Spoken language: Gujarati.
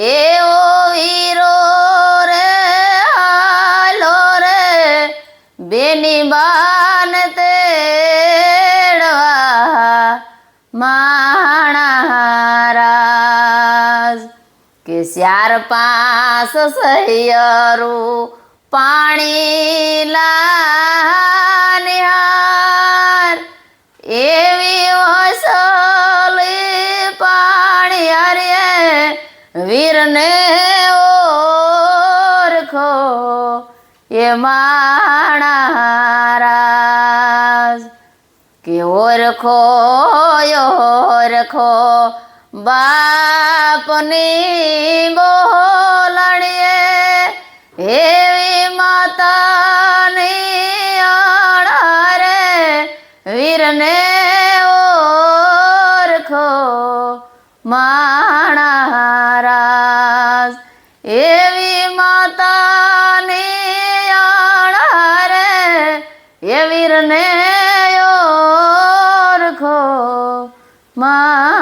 એવો હીરો રે આલો રે, બેની બાન તેડવા માણારાજ. કે ચાર પાંચ સૈયરું પાણી લાનિહાર. એવ વીરને ઓરખો એ માણારાજ કે ઓરખો ઓરખો બાપની બોલણીએ એવી માતાની આણારે વીરને ઓરખો માણારાજ એવી માતાને આણા રે એ વીરને ઓરખો. મા